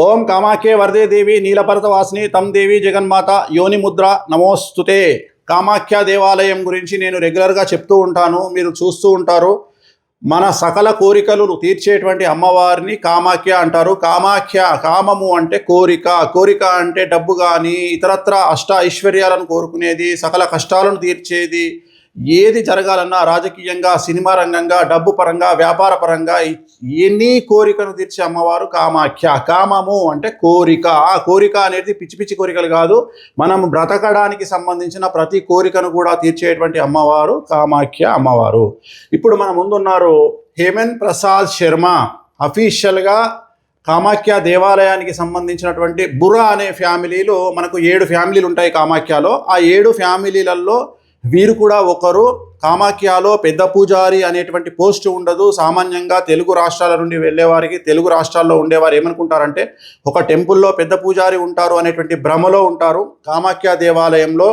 ఓం కామాఖ్యే వరదే దేవి నీలపర్వత వాసిని తం దేవి జగన్మాత యోనిముద్ర నమోస్తుతే. కామాఖ్య దేవాలయం గురించి నేను రెగ్యులర్గా చెప్తూ ఉంటాను మీరు చూస్తూ ఉంటారు. మన సకల కోరికలు తీర్చేటువంటి అమ్మవారిని కామాఖ్య అంటారు. కామాఖ్య కామము అంటే కోరిక. కోరిక అంటే డబ్బు కానీ ఇతరత్ర అష్ట ఐశ్వర్యాలను కోరుకునేది సకల కష్టాలను తీర్చేది ఏది జరగాలన్నా రాజకీయంగా సినిమా రంగంగా డబ్బు పరంగా వ్యాపార పరంగా ఎన్ని కోరికను తీర్చే అమ్మవారు కామాఖ్య. కామము అంటే కోరిక. ఆ కోరిక అనేది పిచ్చి పిచ్చి కోరికలు కాదు. మనం బ్రతకడానికి సంబంధించిన ప్రతి కోరికను కూడా తీర్చేటువంటి అమ్మవారు కామాఖ్య అమ్మవారు. ఇప్పుడు మన ముందున్నారు హేమంత్ ప్రసాద్ శర్మ. అఫీషియల్గా కామాఖ్య దేవాలయానికి సంబంధించినటువంటి బురా అనే ఫ్యామిలీలో మనకు ఏడు ఫ్యామిలీలు ఉంటాయి కామాఖ్యలో. ఆ ఏడు ఫ్యామిలీలలో వీరు కూడా ఒకరు కామాఖ్యలో పెద్ద పూజారి అనేటువంటి పోస్ట్ ఉండదు. సామాన్యంగా తెలుగు రాష్ట్రాల నుండి వెళ్ళేవారికి తెలుగు రాష్ట్రాల్లో ఉండేవారు ఏమనుకుంటారంటే ఒక టెంపుల్లో పెద్ద పూజారి ఉంటారు అనేటువంటి భ్రమలో ఉంటారు. కామాఖ్య దేవాలయంలో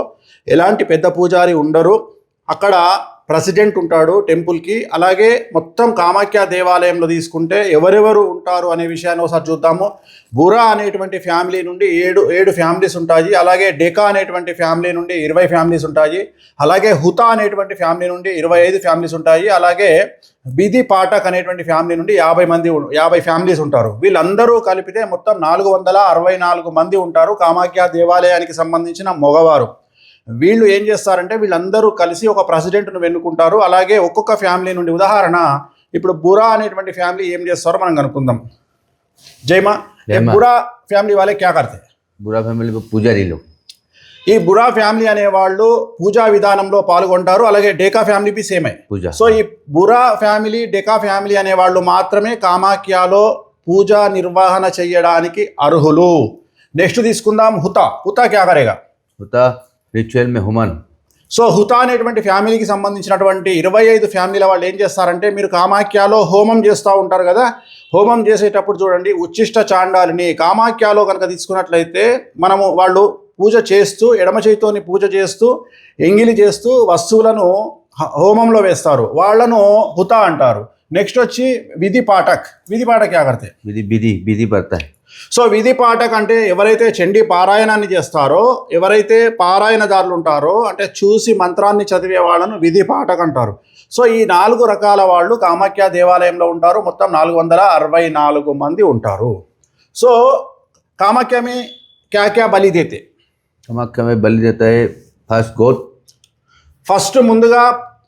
ఎలాంటి పెద్ద పూజారి ఉండరు. అక్కడ ప్రెసిడెంట్ ఉంటాడు టెంపుల్కి. అలాగే మొత్తం కామాఖ్య దేవాలయంలో తీసుకుంటే ఎవరెవరు ఉంటారు అనే విషయాన్ని ఒకసారి చూద్దాము. బురా అనేటువంటి ఫ్యామిలీ నుండి ఏడు ఏడు ఫ్యామిలీస్ ఉంటాయి. అలాగే డెకా అనేటువంటి ఫ్యామిలీ నుండి ఇరవై ఫ్యామిలీస్ ఉంటాయి. అలాగే హుతా అనేటువంటి ఫ్యామిలీ నుండి ఇరవై ఐదు ఫ్యామిలీస్ ఉంటాయి. అలాగే బిది పాఠక్ అనేటువంటి ఫ్యామిలీ నుండి యాభై మంది యాభై ఫ్యామిలీస్ ఉంటారు. వీళ్ళందరూ కలిపితే మొత్తం నాలుగు వందల అరవై నాలుగు మంది ఉంటారు కామాఖ్య దేవాలయానికి సంబంధించిన మగవారు. వీళ్ళు ఏం చేస్తారంటే వీళ్ళందరూ కలిసి ఒక ప్రెసిడెంట్ను వెన్నుకుంటారు. అలాగే ఒక్కొక్క ఫ్యామిలీ నుండి ఉదాహరణ ఇప్పుడు బురా అనేటువంటి ఫ్యామిలీ ఏం చేస్తారో మనం కనుక్కుందాం. జైమా బురా ఫ్యామిలీ వాళ్ళే క్యా కడతాయి బురా ఫ్యామిలీ పూజారీలు. ఈ బురా ఫ్యామిలీ అనే వాళ్ళు పూజా విధానంలో పాల్గొంటారు అలాగే డేకా ఫ్యామిలీ బి సేమే. పూజ. సో ఈ బురా ఫ్యామిలీ డేకా ఫ్యామిలీ అనే వాళ్ళు మాత్రమే కామాఖ్యలో పూజ నిర్వహణ చేయడానికి అర్హులు. నెక్స్ట్ తీసుకుందాం హుతా. హుతా క్యాకరేగా హుతా. రిచువల్ మే హుమన్. సో హుతా అనేటువంటి ఫ్యామిలీకి సంబంధించినటువంటి ఇరవై ఐదు ఫ్యామిలీల వాళ్ళు ఏం చేస్తారంటే మీరు కామాఖ్యలో హోమం చేస్తూ ఉంటారు కదా హోమం చేసేటప్పుడు చూడండి ఉచ్చిష్ట చాండాలిని కామాఖ్యలో కనుక తీసుకున్నట్లయితే మనము వాళ్ళు పూజ చేస్తూ ఎడమ చేతితోని పూజ చేస్తూ ఎంగిలి చేస్తూ వస్తువులను హోమంలో వేస్తారు. వాళ్ళను హుత అంటారు. నెక్స్ట్ వచ్చి విధి పాఠక్. విధి పాఠక్ యాగర్తే విధి విధి విధి పడతాయి సో విధి పాఠక్ అంటే ఎవరైతే చండీ పారాయణాన్ని చేస్తారో ఎవరైతే పారాయణదారులు ఉంటారో అంటే చూసి మంత్రాన్ని చదివే వాళ్ళను విధి పాఠక్ అంటారు సో ఈ నాలుగు రకాల వాళ్ళు కామాఖ్య దేవాలయంలో ఉంటారు మొత్తం నాలుగు వందల అరవై నాలుగు మంది ఉంటారు సో కామాఖ్య में क्या क्या బలి దేతే कामाख्या में बलि देता है फर्स्ट गोट ఫస్ట్ ముందుగా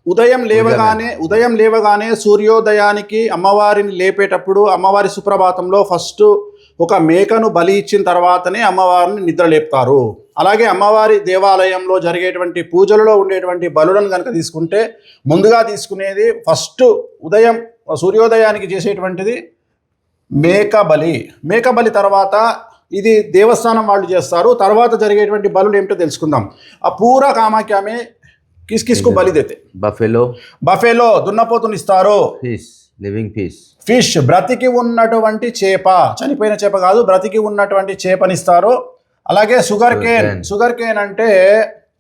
ఉదయం లేవగానే ఉదయం లేవగానే సూర్యోదయానికి అమ్మవారిని లేపేటప్పుడు అమ్మవారి సుప్రభాతంలో ఫస్ట్ ఒక మేకను బలి ఇచ్చిన తర్వాతనే అమ్మవారిని నిద్రలేపుతారు అలాగే అమ్మవారి దేవాలయంలో జరిగేటువంటి పూజలలో ఉండేటువంటి బలులను కనుక తీసుకుంటే ముందుగా తీసుకునేది ఫస్ట్ ఉదయం సూర్యోదయానికి చేసేటువంటిది మేక బలి. మేక బలి తర్వాత ఇది దేవస్థానం వాళ్ళు చేస్తారు. తర్వాత జరిగేటువంటి బలులు ఏమిటో తెలుసుకుందాం. ఆ పూర కామాఖ్యమే కిస్కిస్కు కిస్కు బలిదైతే. బఫెలో? బఫెలో దున్నపోతునిస్తారు. లివింగ్ ఫిష్ ఫిష్ బ్రతికి ఉన్నటువంటి చేప. చనిపోయిన చేప కాదు బ్రతికి ఉన్నటువంటి చేపనిస్తారు. అలాగే షుగర్ కేన్ షుగర్ కేన్ అంటే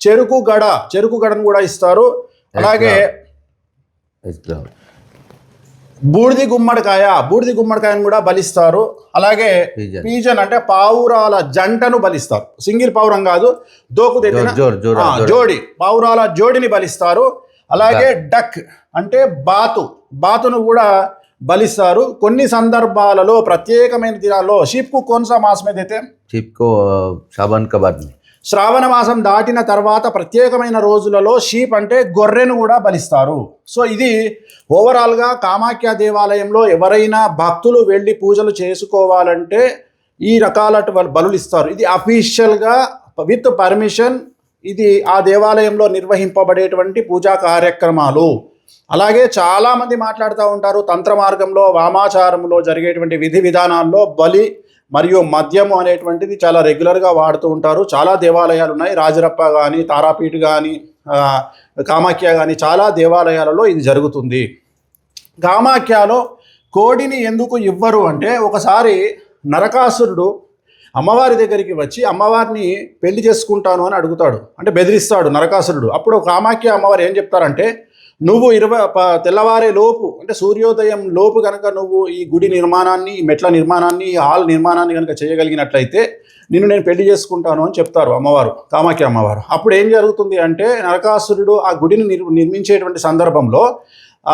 చెరుకు గడ. చెరుకు గడను కూడా ఇస్తారు. అలాగే బూడిది గుమ్మడికాయ. బూడిది గుమ్మడికాయను కూడా బలిస్తారు. అలాగే పీజన్ అంటే పావురాల జంటను బలిస్తారు. సింగిల్ పావురం కాదు దోకు జోడి పావురాల జోడిని బలిస్తారు. అలాగే డక్ అంటే బాతు. బాతును కూడా బలిస్తారు. కొన్ని సందర్భాలలో ప్రత్యేకమైన దినాల్లో షిప్కు కోన్సా మాసం ఏదైతే? షీప్కు షాబాన్ కబాద్ శ్రావణ మాసం దాటిన తర్వాత ప్రత్యేకమైన రోజులలో షీప్ అంటే గొర్రెను కూడా బలిస్తారు. సో ఇది ఓవరాల్గా కామాఖ్య దేవాలయంలో ఎవరైనా భక్తులు వెళ్ళి పూజలు చేసుకోవాలంటే ఈ రకాల బలు ఇస్తారు. ఇది అఫీషియల్గా విత్ పర్మిషన్ ఇది ఆ దేవాలయంలో నిర్వహింపబడేటువంటి పూజా కార్యక్రమాలు. అలాగే చాలామంది మాట్లాడుతూ ఉంటారు తంత్ర మార్గంలో వామాచారంలో జరిగేటువంటి విధి విధానాల్లో బలి మరియు మద్యము అనేటువంటిది చాలా రెగ్యులర్గా వాడుతూ ఉంటారు. చాలా దేవాలయాలు ఉన్నాయి రాజరప్ప కానీ తారాపీఠ్ కానీ కామాఖ్య కానీ చాలా దేవాలయాలలో ఇది జరుగుతుంది. కామాఖ్యలో కోడిని ఎందుకు ఇవ్వరు అంటే ఒకసారి నరకాసురుడు అమ్మవారి దగ్గరికి వచ్చి అమ్మవారిని పెళ్ళి చేసుకుంటాను అని అడుగుతాడు. అంటే బెదిరిస్తాడు నరకాసురుడు. అప్పుడు కామాఖ్య అమ్మవారు ఏం చెప్తారంటే నువ్వు ఇరవై ప- తెల్లవారే లోపు అంటే సూర్యోదయం లోపు కనుక నువ్వు ఈ గుడి నిర్మాణాన్ని ఈ మెట్ల నిర్మాణాన్ని ఈ హాల్ నిర్మాణాన్ని కనుక చేయగలిగినట్లయితే నిన్ను నేను పెళ్ళి చేసుకుంటాను అని చెప్తారు అమ్మవారు కామాఖ్య అమ్మవారు. అప్పుడు ఏం జరుగుతుంది అంటే నరకాసురుడు ఆ గుడిని నిర్మించేటువంటి సందర్భంలో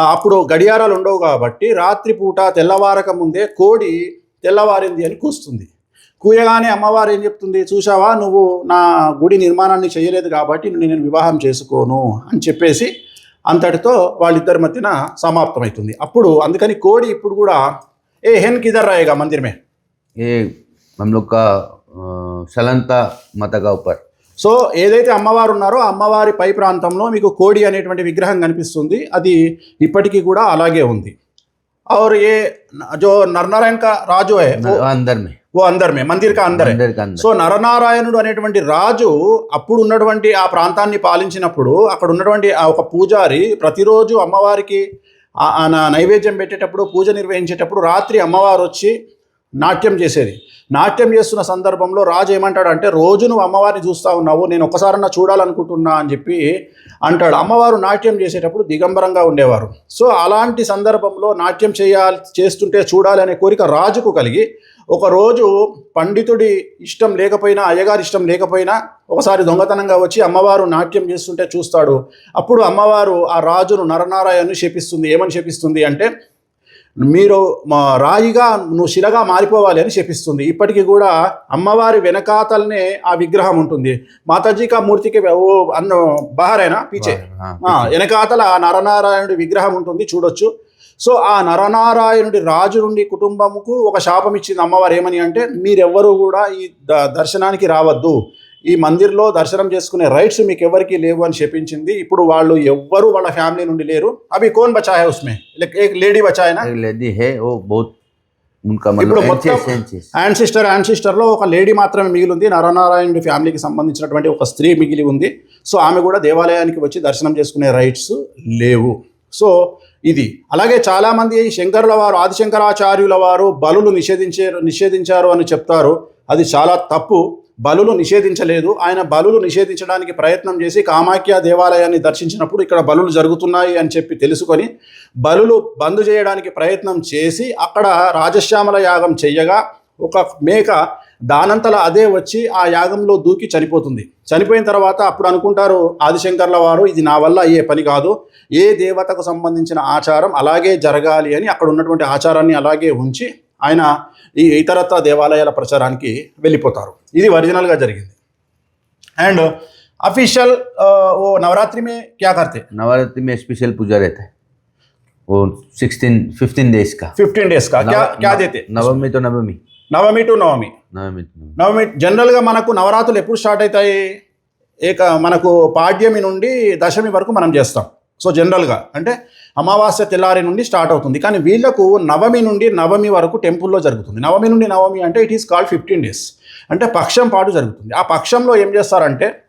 అప్పుడు గడియారాలు ఉండవు కాబట్టి రాత్రిపూట తెల్లవారక ముందే కోడి తెల్లవారింది అని కూస్తుంది. కూయగానే అమ్మవారు ఏం చెప్తుంది చూసావా నువ్వు నా గుడి నిర్మాణాన్ని చేయలేదు కాబట్టి నేను వివాహం చేసుకోను అని చెప్పేసి అంతటితో వాళ్ళిద్దరి మధ్యన సమాప్తమవుతుంది అప్పుడు అందుకని కోడి ఇప్పుడు కూడా ఏ హెన్ కిదర్ రాయగా మందిరమే? ఏ మమ్లుక్క సలంత మతగా ఉపర్ సో ఏదైతే అమ్మవారు ఉన్నారో అమ్మవారి పై ప్రాంతంలో మీకు కోడి అనేటువంటి విగ్రహం కనిపిస్తుంది. అది ఇప్పటికీ కూడా అలాగే ఉంది. और ये जो नरनारायण का राजू है वो, अंदर में वो अंदर में मंदिर का अंदर है अंदर का अंदर సో నరనారాయణుడు అనేటువంటి రాజు అప్పుడు ఉన్నటువంటి ఆ ప్రాంతాన్ని పాలించినప్పుడు అక్కడ ఉన్నటువంటి ఆ ఒక పూజారి ప్రతిరోజు అమ్మవారికి ఆ- ఆ నా- నైవేద్యం పెట్టేటప్పుడు పూజ నిర్వహించేటప్పుడు రాత్రి అమ్మవారు వచ్చి నాట్యం చేసేది. నాట్యం చేస్తున్న సందర్భంలో రాజు ఏమంటాడు అంటే రోజు నువ్వు అమ్మవారిని చూస్తూ ఉన్నావు నేను ఒకసారన్నా చూడాలనుకుంటున్నా అని చెప్పి అంటాడు. అమ్మవారు నాట్యం చేసేటప్పుడు దిగంబరంగా ఉండేవారు. సో అలాంటి సందర్భంలో నాట్యం చేయాలి చేస్తుంటే చూడాలి అనే కోరిక రాజుకు కలిగి ఒకరోజు పండితుడి ఇష్టం లేకపోయినా అయ్యగారి ఇష్టం లేకపోయినా ఒకసారి దొంగతనంగా వచ్చి అమ్మవారు నాట్యం చేస్తుంటే చూస్తాడు. అప్పుడు అమ్మవారు ఆ రాజును నరనారాయణను శపిస్తుంది. ఏమని శపిస్తుంది అంటే మీరు మా రాయిగా నువ్వు శిలగా మారిపోవాలి అని శపిస్తుంది. ఇప్పటికీ కూడా అమ్మవారి వెనకాతలనే ఆ విగ్రహం ఉంటుంది. మాతాజీ కా మూర్తికి ఓ అన్న బహారేనా? పీచే. వెనకాతల ఆ నరనారాయణుడి విగ్రహం ఉంటుంది చూడొచ్చు. సో ఆ నరనారాయణుడి రాజు నుండి కుటుంబముకు ఒక శాపం ఇచ్చింది అమ్మవారు ఏమని అంటే మీరెవ్వరూ కూడా ఈ దర్శనానికి రావద్దు. ఈ మందిర్లో దర్శనం చేసుకునే రైట్స్ మీకు ఎవరికి లేవు అని చెప్పించింది. ఇప్పుడు వాళ్ళు ఎవ్వరు వాళ్ళ ఫ్యామిలీ నుండి లేరు. అవి కోన్ బచాయా ఉస్మే? లేడీ బచాయనా? లేడీ హే ఓ ఇప్పుడు యాన్సిస్టర్ యాన్సిస్టర్లో ఒక లేడీ మాత్రమే మిగిలి ఉంది నరనారాయణుడి ఫ్యామిలీకి సంబంధించినటువంటి ఒక స్త్రీ మిగిలి ఉంది. సో ఆమె కూడా దేవాలయానికి వచ్చి దర్శనం చేసుకునే రైట్స్ లేవు. సో ఇది. అలాగే చాలామంది శంకరుల వారు ఆదిశంకరాచార్యుల వారు బలు నిషేధించే నిషేధించారు అని చెప్తారు. అది చాలా తప్పు. బలులు నిషేధించలేదు. ఆయన బలులు నిషేధించడానికి ప్రయత్నం చేసి కామాఖ్య దేవాలయాన్ని దర్శించినప్పుడు ఇక్కడ బలులు జరుగుతున్నాయి అని చెప్పి తెలుసుకొని బలులు బంద్ చేయడానికి ప్రయత్నం చేసి అక్కడ రాజశ్యామల యాగం చెయ్యగా ఒక మేక దానంతల అదే వచ్చి ఆ యాగంలో దూకి చనిపోతుంది. చనిపోయిన తర్వాత అప్పుడు అనుకుంటారు ఆదిశంకర్ల వారు ఇది నా వల్ల అయ్యే పని కాదు. ఏ దేవతకు సంబంధించిన ఆచారం అలాగే జరగాలి అని అక్కడ ఉన్నటువంటి ఆచారాన్ని అలాగే ఉంచి ఆయన ఈ ఇతరత్ర దేవాలయాల ప్రచారానికి వెళ్ళిపోతారు ఇది ఒరిజినల్గా జరిగింది అండ్ అఫీషియల్ ఓ నవరాత్రి మే క్యా కర్తే नवरात्रि में स्पेशल पूजा रहता है वो सिक्सटीन फिफ्टीन डेज का ఫిఫ్టీన్ డేస్ కా క్యా नव- క్యా नव- దేతే नवमी तो नवमी నవమి టు నవమి नवमी तो नवमी నవమి జనరల్గా మనకు నవరాత్రులు ఎప్పుడు స్టార్ట్ అవుతాయి ఏక మనకు పాడ్యమి నుండి దశమి వరకు మనం చేస్తాం సో జనరల్గా అంటే అమావాస్య తెల్లారి నుండి స్టార్ట్ అవుతుంది. కానీ వీళ్ళకు నవమి నుండి నవమి వరకు టెంపుల్లో జరుగుతుంది. నవమి నుండి నవమి అంటే it is called fifteen days అంటే పక్షం పాటు జరుగుతుంది. ఆ పక్షంలో ఏం చేస్తారంటే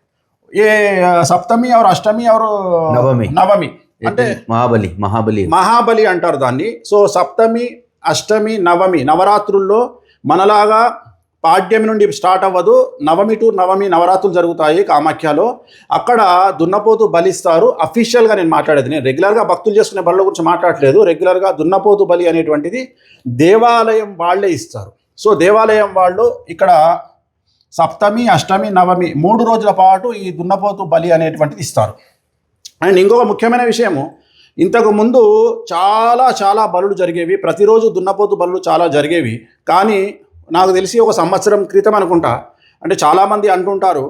ఏ సప్తమి ఎవరు అష్టమి ఎవరు? నవమి. నవమి. అంటే మహాబలి మహాబలి. మహాబలి అంటారు దాన్ని. సో సప్తమి అష్టమి నవమి నవరాత్రుల్లో మనలాగా పాడ్యమి నుండి స్టార్ట్ అవ్వదు. నవమి టు నవమి నవరాత్రులు జరుగుతాయి కామాఖ్యలో. అక్కడ దున్నపోతు బలిస్తారు. అఫీషియల్గా నేను మాట్లాడేది. నేను రెగ్యులర్గా భక్తులు చేసుకునే బలుల గురించి మాట్లాడట్లేదు. రెగ్యులర్గా దున్నపోతు బలి అనేటువంటిది దేవాలయం వాళ్ళే ఇస్తారు. సో దేవాలయం వాళ్ళు ఇక్కడ సప్తమి అష్టమి నవమి మూడు రోజుల పాటు ఈ దున్నపోతు బలి అనేటువంటిది ఇస్తారు. అండ్ ఇంకొక ముఖ్యమైన విషయము ఇంతకు ముందు చాలా చాలా బలులు జరిగేవి. ప్రతిరోజు దున్నపోతు బలులు చాలా జరిగేవి. కానీ నాకు తెలిసి ఒక సంవత్సరం క్రితం అనుకుంటా. అంటే చాలామంది అంటుంటారు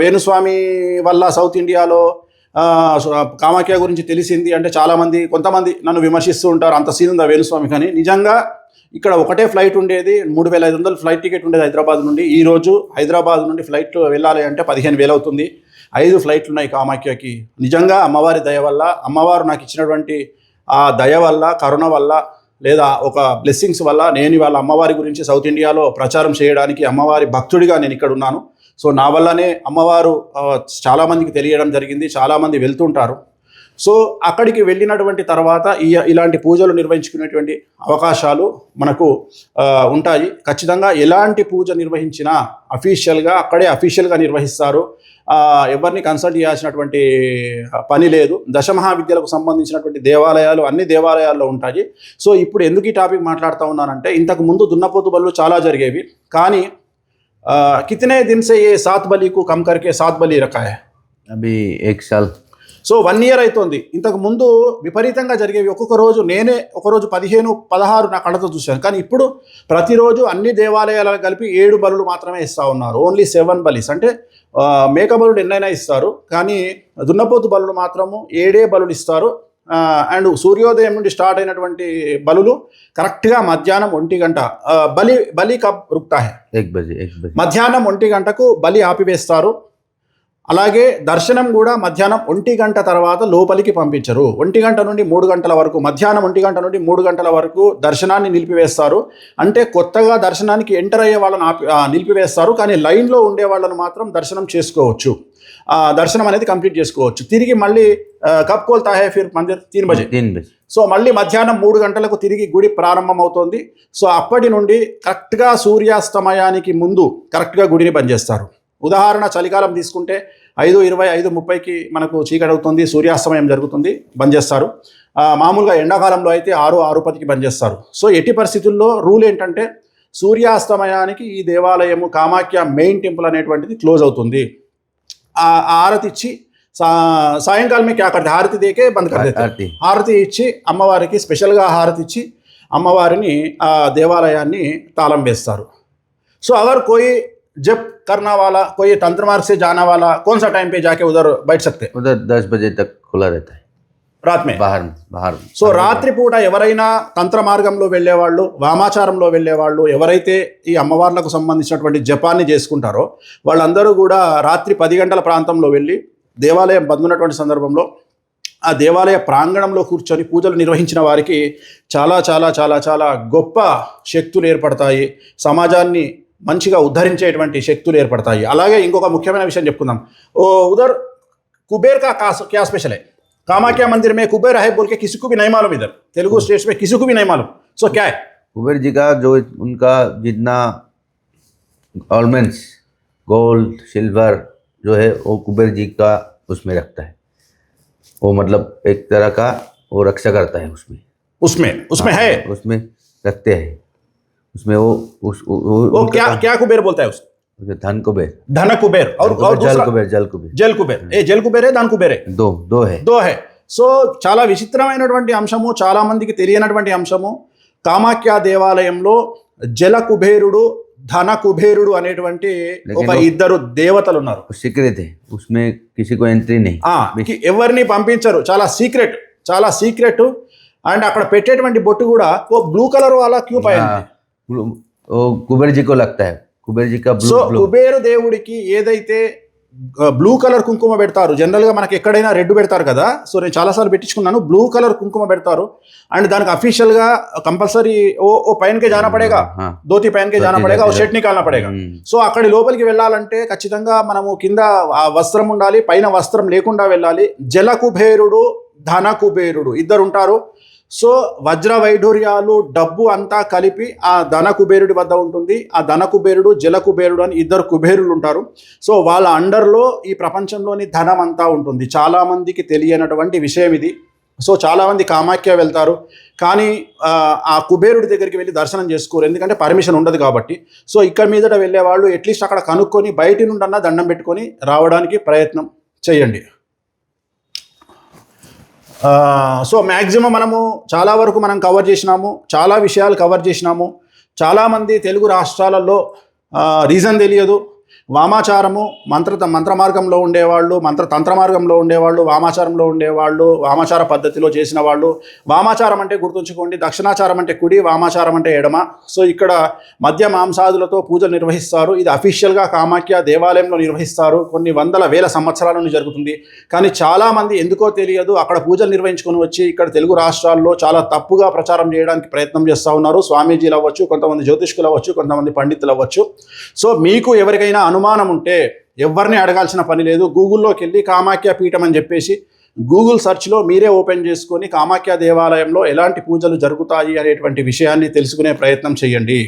వేణుస్వామి వల్ల సౌత్ ఇండియాలో కామాఖ్య గురించి తెలిసింది. అంటే చాలామంది కొంతమంది నన్ను విమర్శిస్తూ ఉంటారు అంత సీన్ ఉందా వేణుస్వామి? కానీ నిజంగా ఇక్కడ ఒకటే ఫ్లైట్ ఉండేది మూడు వేల ఐదు వందలు ఫ్లైట్ టికెట్ ఉండేది హైదరాబాద్ నుండి. ఈ రోజు హైదరాబాద్ నుండి ఫ్లైట్లో వెళ్ళాలి అంటే పదిహేను వేలు అవుతుంది. ఐదు ఫ్లైట్లు ఉన్నాయి కామాఖ్యకి. నిజంగా అమ్మవారి దయ వల్ల అమ్మవారు నాకు ఇచ్చినటువంటి ఆ దయ వల్ల కరుణ వల్ల లేదా ఒక బ్లెస్సింగ్స్ వల్ల నేను ఇవాళ అమ్మవారి గురించి సౌత్ ఇండియాలో ప్రచారం చేయడానికి అమ్మవారి భక్తుడిగా నేను ఇక్కడ ఉన్నాను. సో నా వల్లనే అమ్మవారు చాలామందికి తెలియడం జరిగింది చాలామంది వెళ్తుంటారు. సో అక్కడికి వెళ్ళినటువంటి తర్వాత ఈ ఇలాంటి పూజలు నిర్వహించుకునేటువంటి అవకాశాలు మనకు ఉంటాయి. ఖచ్చితంగా ఎలాంటి పూజ నిర్వహించినా అఫీషియల్గా అక్కడే అఫీషియల్గా నిర్వహిస్తారు. ఎవరిని కన్సల్ట్ చేయాల్సినటువంటి పని లేదు. దశమహావిద్యలకు సంబంధించినటువంటి దేవాలయాలు అన్ని దేవాలయాల్లో ఉంటాయి. సో ఇప్పుడు ఎందుకు ఈ టాపిక్ మాట్లాడుతూ ఉన్నానంటే ఇంతకు ముందు దున్నపోతు బలు చాలా జరిగేవి. కానీ కితనే దిన్సే ఏ సాత్ బలికు కమ్ సాత్ బలి రకాయ అభి ఏక్ సాల్ సో వన్ ఇయర్ అవుతుంది ఇంతకు ముందు విపరీతంగా జరిగేవి. ఒక్కొక్క రోజు నేనే ఒకరోజు పదిహేను పదహారు నా కళ్ళతో చూశాను. కానీ ఇప్పుడు ప్రతిరోజు అన్ని దేవాలయాలను కలిపి ఏడు బలులు మాత్రమే ఇస్తూ ఉన్నారు. ఓన్లీ సెవెన్ బలిస్. అంటే మేక బలుడు ఎన్నైనా ఇస్తారు. కానీ దున్నపోతు బలులు మాత్రము ఏడే బలులు ఇస్తారు. అండ్ సూర్యోదయం నుండి స్టార్ట్ అయినటువంటి బలులు కరెక్ట్గా మధ్యాహ్నం ఒంటి గంట బలి బలి కప్ రుక్తాహే మధ్యాహ్నం ఒంటి గంటకు బలి ఆపివేస్తారు. అలాగే దర్శనం కూడా మధ్యాహ్నం ఒంటి గంట తర్వాత లోపలికి పంపించరు. ఒంటి గంట నుండి మూడు గంటల వరకు మధ్యాహ్నం ఒంటి గంట నుండి మూడు గంటల వరకు దర్శనాన్ని నిలిపివేస్తారు. అంటే కొత్తగా దర్శనానికి ఎంటర్ అయ్యే వాళ్ళని ఆపి నిలిపివేస్తారు. కానీ లైన్లో ఉండే వాళ్ళను మాత్రం దర్శనం చేసుకోవచ్చు. దర్శనం అనేది కంప్లీట్ చేసుకోవచ్చు. తిరిగి మళ్ళీ కప్కోల్ తాహే ఫిర్ మందిర్ తీన్ బజే. తీన్ బజే. సో మళ్ళీ మధ్యాహ్నం మూడు గంటలకు తిరిగి గుడి ప్రారంభమవుతోంది. సో అప్పటి నుండి కరెక్ట్గా సూర్యాస్తమయానికి ముందు కరెక్ట్గా గుడిని పనిచేస్తారు ఉదాహరణ చలికాలం తీసుకుంటే ఐదు ఇరవై ఐదు ముప్పైకి మనకు చీకటవుతుంది సూర్యాస్తమయం జరుగుతుంది బంద్ చేస్తారు. మామూలుగా ఎండాకాలంలో అయితే ఆరు ఆరు పదికి బంద్ చేస్తారు. సో ఎట్టి పరిస్థితుల్లో రూల్ ఏంటంటే సూర్యాస్తమయానికి ఈ దేవాలయము కామాఖ్య మెయిన్ టెంపుల్ అనేటువంటిది క్లోజ్ అవుతుంది. ఆరతి ఇచ్చి సాయంకాలమే మీకు కడితే హారతి దేకే బంద్ కడితే హారతి ఇచ్చి అమ్మవారికి స్పెషల్గా హారతి ఇచ్చి అమ్మవారిని ఆ దేవాలయాన్ని తాళం వేస్తారు. సో అవర్ కోయి జప్ करना वाला कोई तंत्र मार्ग से जाना वाला कौन सा टाइम पे जाके उधर बैठ सकते उधर दस बजे तक खुला रहता है रात में बाहर में बाहर में సో రాత్రిపూట ఎవరైనా తంత్ర మార్గంలో వెళ్ళేవాళ్ళు వామాచారంలో వెళ్ళేవాళ్ళు ఎవరైతే ఈ అమ్మవార్లకు సంబంధించినటువంటి జపాన్ని చేసుకుంటారో వాళ్ళందరూ కూడా రాత్రి పది గంటల ప్రాంతంలో వెళ్ళి దేవాలయం బంద్ ఉన్నటువంటి సందర్భంలో ఆ దేవాలయ ప్రాంగణంలో కూర్చొని పూజలు నిర్వహించిన వారికి చాలా చాలా చాలా చాలా గొప్ప శక్తులు ఏర్పడతాయి సమాజాన్ని మంచిగా ఉద్ధరించేటువంటి శక్తులు ఏర్పడతాయి అలాగే ఇంకొక ముఖ్యమైన విషయం చెప్పుకుందాం ఓ ఉదర్ కుబేర్ కా కాస్ క్యా స్పెషల్ है कामाख्या मंदिर में कुबेर है बोल के किसी को भी नहीं मालूम इधर तेलुगु स्टेट्स में किसी को भी नहीं मालूम सो क्या है कुबेर जी का जो उनका जितना ऑर्नामेंट्स गोल्ड सिल्वर जो है वो कुबेर जी का उसमें रखता है वो मतलब एक तरह का वो रक्षा करता है उसमें उसमें उसमें है हाँ, उसमें रखते हैं उसमें वो उस वो, वो, वो उनका क्या काम- क्या कुबेर बोलता है उसको उसे धन कुबेर धन कुबेर और और जल दूसरा कुबेर जल कुबेर जल कुबेर ఏ జల్ కుబేర్ దాన్ కుబేరే दो दो है దో హే సో చాలా విచిత్రమైనటువంటి అంశము చాలా మందికి తెలియనటువంటి అంశము కామాఖ్య దేవాలయంలో జల కుబేరుడు ధన కుబేరుడు అనేటువంటి ఒక లేకిన్ ఇద్దరు దేవతలు ఉన్నారు वो सीक्रेट है उसमें किसी को एंट्री नहीं ఆ, కి- ఎవరిని పంపించరు చాలా సీక్రెట్ చాలా సీక్రెట్ అండ్ అక్కడ పెట్టేటువంటి బొట్టు కూడా ఓ బ్లూ కలర్ వాళ్ళ క్యూప్ అయింది हाँ, ब्लू- वो कुबेर जी को लगता है कुबेर जी का ब्लू సో ब्लू కుబేరు దేవుడికి ఏదైతే బ్లూ కలర్ కుంకుమ పెడతారు జనరల్గా మనకి ఎక్కడైనా రెడ్ పెడతారు కదా సో నేను చాలాసార్లు పెట్టించుకున్నాను బ్లూ కలర్ కుంకుమ పెడతారు అండ్ దానికి అఫీషియల్గా కంపల్సరీ ఓ ఓ పైనకే జానా పడేగా हाँ ధోతి పైనకే జానా ధోతి పడేగా ఓ జానా. షర్ట్ నికాలనా పడేగా हम्म, సో అక్కడి లోపలికి వెళ్ళాలంటే ఖచ్చితంగా మనము కింద ఆ వస్త్రం ఉండాలి పైన వస్త్రం లేకుండా వెళ్ళాలి జల కుబేరుడు ధన కుబేరుడు ఇద్దరు ఉంటారు సో వజ్ర వైఢూర్యాలు డబ్బు అంతా కలిపి ఆ ధన కుబేరుడి వద్ద ఉంటుంది. ఆ ధన కుబేరుడు జల కుబేరుడు అని ఇద్దరు కుబేరులు ఉంటారు. సో వాళ్ళ అండర్లో ఈ ప్రపంచంలోని ధనం అంతా ఉంటుంది. చాలామందికి తెలియనటువంటి విషయం ఇది. సో చాలామంది కామాఖ్య వెళ్తారు. కానీ ఆ, కుబేరుడి దగ్గరికి వెళ్ళి దర్శనం చేసుకోరు. ఎందుకంటే పర్మిషన్ ఉండదు కాబట్టి. సో ఇక్కడ మీదట వెళ్ళే వాళ్ళు అట్లీస్ట్ అక్కడ కనుక్కొని బయటి నుండన్నా దండం పెట్టుకొని రావడానికి ప్రయత్నం చేయండి. సో మ్యాక్సిమం మనము చాలా వరకు మనం కవర్ చేసినాము చాలా విషయాలు కవర్ చేసినాము. చాలామంది తెలుగు రాష్ట్రాలలో రీజన్ తెలియదు. వామాచారము మంత్ర మంత్ర మార్గంలో ఉండేవాళ్ళు మంత్ర తంత్ర మార్గంలో ఉండేవాళ్ళు వామాచారంలో ఉండేవాళ్ళు వామాచార పద్ధతిలో చేసిన వాళ్ళు. వామాచారం అంటే గుర్తుంచుకోండి దక్షిణాచారం అంటే కుడి వామాచారం అంటే ఎడమ. సో ఇక్కడ మద్య మాంసాదులతో పూజలు నిర్వహిస్తారు. ఇది అఫీషియల్గా కామాఖ్య దేవాలయంలో నిర్వహిస్తారు. కొన్ని వందల వేల సంవత్సరాల నుండి జరుగుతుంది. కానీ చాలామంది ఎందుకో తెలియదు అక్కడ పూజలు నిర్వహించుకొని వచ్చి ఇక్కడ తెలుగు రాష్ట్రాల్లో చాలా తప్పుగా ప్రచారం చేయడానికి ప్రయత్నం చేస్తూ ఉన్నారు. స్వామీజీలు అవ్వచ్చు కొంతమంది జ్యోతిష్కులు అవ్వచ్చు కొంతమంది పండితులు అవ్వచ్చు. సో మీకు ఎవరికైనా అనుమానం ఉంటే ఎవరిని అడగాల్సిన పని లేదు. గూగుల్లోకి వెళ్ళి కామాఖ్య పీఠం అని చెప్పేసి గూగుల్ సర్చ్లో మీరే ఓపెన్ చేసుకొని కామాఖ్య దేవాలయంలో ఎలాంటి పూజలు జరుగుతాయి అనేటువంటి విషయాన్ని తెలుసుకునే ప్రయత్నం చేయండి.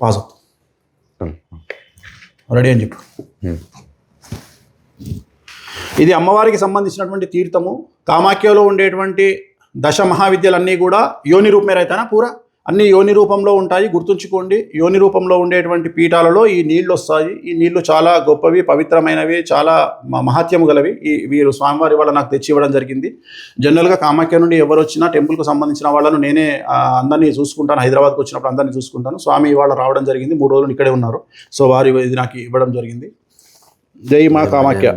పాజ్ రెడీ అని చెప్పు. ఇది అమ్మవారికి సంబంధించినటువంటి తీర్థము. కామాఖ్యలో ఉండేటువంటి దశ మహావిద్యలన్నీ కూడా యోని రూపమేరైతేనా పూరా? అన్ని యోని రూపంలో ఉంటాయి. గుర్తుంచుకోండి యోని రూపంలో ఉండేటువంటి పీఠాలలో ఈ నీళ్ళు వస్తాయి. ఈ నీళ్ళు చాలా గొప్పవి పవిత్రమైనవి చాలా మహత్యం గలవి. ఈ వీరు స్వామివారి వాళ్ళ నాకు తెచ్చి ఇవ్వడం జరిగింది. జనరల్గా కామాఖ్య నుండి ఎవరు వచ్చినా టెంపుల్కి సంబంధించిన వాళ్ళను నేనే అందరినీ చూసుకుంటాను. హైదరాబాద్కి వచ్చినప్పుడు అందరినీ చూసుకుంటాను. స్వామి వాళ్ళు రావడం జరిగింది. మూడు రోజులు ఇక్కడే ఉన్నారు. సో వారు ఇది నాకు ఇవ్వడం జరిగింది. జై మా కామాఖ్య.